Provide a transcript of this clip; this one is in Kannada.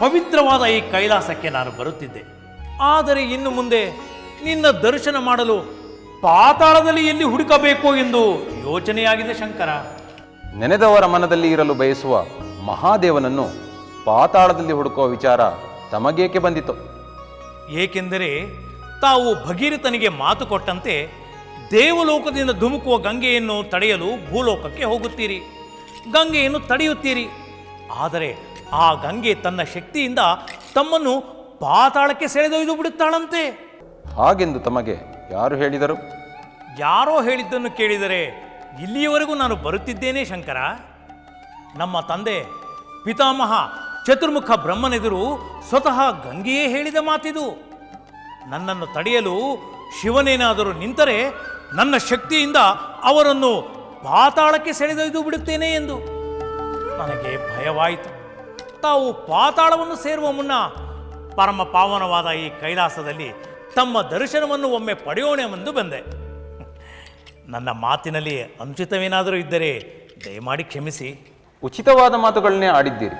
ಪವಿತ್ರವಾದ ಈ ಕೈಲಾಸಕ್ಕೆ ನಾನು ಬರುತ್ತಿದ್ದೆ. ಆದರೆ ಇನ್ನು ಮುಂದೆ ನಿನ್ನ ದರ್ಶನ ಮಾಡಲು ಪಾತಾಳದಲ್ಲಿ ಎಲ್ಲಿ ಹುಡುಕಬೇಕು ಎಂದು ಯೋಚನೆಯಾಗಿದೆ ಶಂಕರ. ನೆನೆದವರ ಮನದಲ್ಲಿ ಇರಲು ಬಯಸುವ ಮಹಾದೇವನನ್ನು ಪಾತಾಳದಲ್ಲಿ ಹುಡುಕುವ ವಿಚಾರ ತಮಗೇಕೆ ಬಂದಿತು? ಏಕೆಂದರೆ ತಾವು ಭಗೀರಥನಿಗೆ ಮಾತು ಕೊಟ್ಟಂತೆ ದೇವಲೋಕದಿಂದ ಧುಮುಕುವ ಗಂಗೆಯನ್ನು ತಡೆಯಲು ಭೂಲೋಕಕ್ಕೆ ಹೋಗುತ್ತೀರಿ. ಗಂಗೆಯನ್ನು ತಡೆಯುತ್ತೀರಿ. ಆದರೆ ಆ ಗಂಗೆ ತನ್ನ ಶಕ್ತಿಯಿಂದ ತಮ್ಮನ್ನು ಪಾತಾಳಕ್ಕೆ ಸೆಳೆದೊಯ್ದು ಬಿಡುತ್ತಾಳಂತೆ. ಹಾಗೆಂದು ತಮಗೆ ಯಾರು ಹೇಳಿದರು? ಯಾರೋ ಹೇಳಿದ್ದನ್ನು ಕೇಳಿದರೆ ಇಲ್ಲಿಯವರೆಗೂ ನಾನು ಬರುತ್ತಿದ್ದೇನೆ ಶಂಕರ. ನಮ್ಮ ತಂದೆ ಪಿತಾಮಹ ಚತುರ್ಮುಖ ಬ್ರಹ್ಮನೆದುರು ಸ್ವತಃ ಗಂಗೆಯೇ ಹೇಳಿದ ಮಾತಿದು. ನನ್ನನ್ನು ತಡೆಯಲು ಶಿವನೇನಾದರೂ ನಿಂತರೆ ನನ್ನ ಶಕ್ತಿಯಿಂದ ಅವರನ್ನು ಪಾತಾಳಕ್ಕೆ ಸೆಳೆದೊಯ್ದು ಬಿಡುತ್ತೇನೆ ಎಂದು ನನಗೆ ಭಯವಾಯಿತು. ತಾವು ಪಾತಾಳವನ್ನು ಸೇರುವ ಮುನ್ನ ಪರಮ ಪಾವನವಾದ ಈ ಕೈಲಾಸದಲ್ಲಿ ತಮ್ಮ ದರ್ಶನವನ್ನು ಒಮ್ಮೆ ಪಡೆಯೋಣವೆಂದು ಬಂದೆ. ನನ್ನ ಮಾತಿನಲ್ಲಿ ಅನುಚಿತವೇನಾದರೂ ಇದ್ದರೆ ದಯಮಾಡಿ ಕ್ಷಮಿಸಿ. ಉಚಿತವಾದ ಮಾತುಗಳನ್ನೇ ಆಡಿದ್ದೀರಿ.